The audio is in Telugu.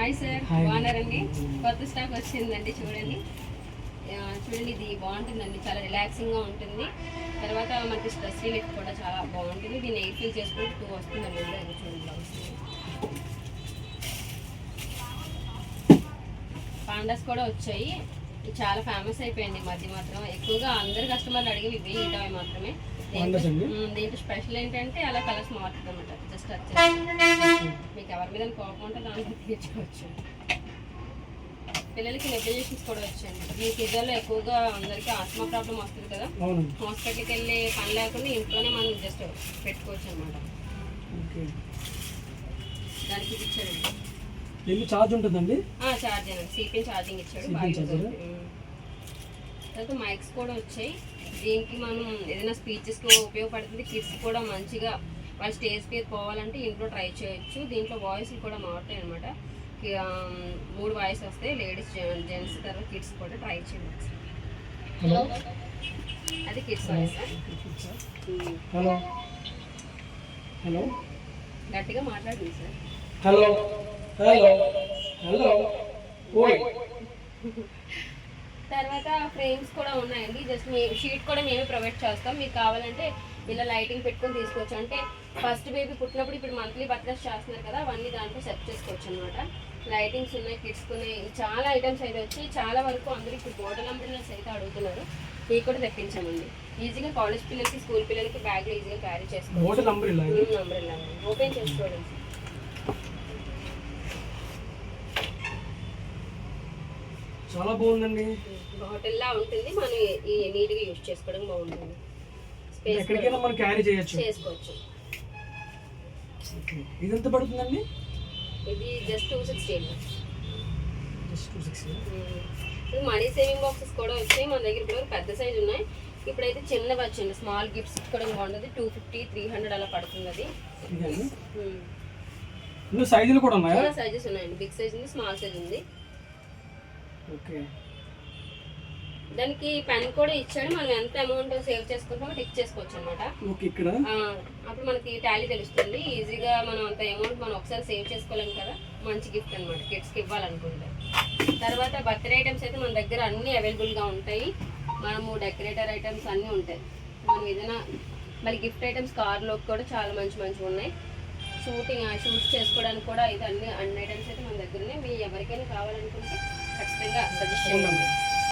Hi sir. బాగున్నారండి? కొత్త స్టాక్ వచ్చిందండి చూడండి. చూడండి ఇది బాగుంటుందండి చాలా రిలాక్సింగ్గా ఉంటుంది. తర్వాత మనకి స్ట్రెస్ రిలీఫ్ కూడా చాలా బాగుంటుంది. దీన్ని ఎయిర్ ఫిల్ చేసుకుంటూ టూ వస్తుందండి చూడండి. పాండాస్ కూడా వచ్చాయి. ఇది చాలా ఫేమస్ అయిపోయింది మధ్య మాత్రం. ఎక్కువగా అందరు కస్టమర్లు అడిగి ఇవి మాత్రమే? దీంట్లో స్పెషల్ ఏంటంటే అలా కలర్స్ మారుతుంది అనమాట జస్ట్ మీకు ఎవరి మీద కోపం ఉంటే దాంట్లో తీర్చుకోవచ్చు. పిల్లలకి నెగ్లిజేషన్స్ కూడా వచ్చాయండి. ఈ సీజన్లో ఎక్కువగా అందరికీ ఆస్మా ప్రాబ్లం వస్తుంది కదా. హాస్పిటల్కి వెళ్ళి పని లేకుండా ఇంట్లోనే మనం జస్ట్ పెట్టుకోవచ్చు అనమాట దానికి ఇది ఎన్ని ఛార్జ్ ఉంటుందండి? ఛార్జ్ అండి. సిపిన్ ఛార్జింగ్ ఇచ్చాడు. తర్వాత మైక్స్ కూడా వచ్చాయి. దీనికి మనం ఏదైనా స్పీచెస్కి ఉపయోగపడుతుంది. కిడ్స్ కూడా మంచిగా వాళ్ళ స్టేజ్ మీద పోవాలంటే ఇంట్లో ట్రై చేయొచ్చు. దీంట్లో వాయిస్ కూడా మారుతాయి అనమాట మూడు వాయిస్ వస్తాయి. లేడీస్ జెంట్స్ తర్వాత కిడ్స్ కూడా ట్రై చేయవచ్చు హలో అది కిడ్స్ వాయిస్ హలో హలో గట్టిగా మాట్లాడండి సార్. హలో హలో హలో ఓయ్ తర్వాత ఫ్రేమ్స్ కూడా ఉన్నాయండి. జస్ట్ మీ షీట్ కూడా మేమే ప్రొవైడ్ చేస్తాం. మీకు కావాలంటే ఇలా లైటింగ్ పెట్టుకొని తీసుకోవచ్చు. అంటే ఫస్ట్ బేబీ పుట్టినప్పుడు ఇప్పుడు మంత్లీ బర్త్డేస్ చేస్తున్నారు కదా అవన్నీ దాంట్లో సెట్ చేసుకోవచ్చు అనమాట లైటింగ్స్ ఉన్నాయి కిడ్స్ ఉన్నాయి. చాలా ఐటమ్స్ అయితే వచ్చి చాలా వరకు అందరూ ఇప్పుడు బోటల్ అంబ్రెల్లాస్ అయితే అడుగుతున్నారు. ఇవి కూడా తెప్పించామండి. ఈజీగా కాలేజ్ పిల్లలకి స్కూల్ పిల్లలకి బ్యాగ్లో ఈజీగా క్యారీ చేసుకోవచ్చు. ఓపెన్ చేసుకోవడం. చాలా బాగుందండి. హోటల్లా ఉంటుంది. మనం ఈ నీట్గా యూజ్ చేసుకోవడం బాగుంటుంది. ఎక్కడికైనా మనం క్యారీ చేయొచ్చు. చేసుకోవచ్చు. ఇది ఎంత పడుతుందండి? ఇది just two sixty just two six ఇది మనీ సేవింగ్ బాక్సెస్ కూడా వచ్చాయి. మన దగ్గర ఇప్పుడు పెద్ద సైజు ఉన్నాయి. ఇప్పుడైతే చిన్నవి వచ్చింది స్మాల్ గిఫ్ట్స్ కూడా బాగుంటుంది. టూ ఫిఫ్టీ త్రీ హండ్రెడ్ అలా పడుతుంది అది సైజులు కూడా ఉన్నాయా? సైజెస్ ఉన్నాయండి. బిగ్ సైజ్ ఉంది స్మాల్ సైజ్ ఉంది. దానికి పెన్ కూడా ఇచ్చాడు. మనం ఎంత అమౌంట్ సేవ్ చేసుకుంటామో టిక్ చేసుకోవచ్చు అనమాట అప్పుడు మనకి టాలీ తెలుస్తుంది. ఈజీగా మనం అంత అమౌంట్ మనం ఒకసారి సేవ్ చేసుకోలేం కదా? మంచి గిఫ్ట్ అనమాట కిడ్స్కి ఇవ్వాలనుకుంటే. తర్వాత బర్త్డే ఐటమ్స్ అయితే మన దగ్గర అన్నీ అవైలబుల్గా ఉంటాయి. మనము డెకరేటర్ ఐటమ్స్ అన్నీ ఉంటాయి. మనం ఏదైనా మళ్ళీ గిఫ్ట్ ఐటమ్స్ కార్లోకి కూడా చాలా మంచి మంచివి ఉన్నాయి. షూటింగ్ షూట్స్ చేసుకోవడానికి కూడా ఇది అన్ని అన్ని ఐటమ్స్ అయితే మన దగ్గర ఉన్నాయి మీ ఎవరికైనా కావాలనుకుంటే ఖచ్చితంగా సజెస్ట్ చేయండి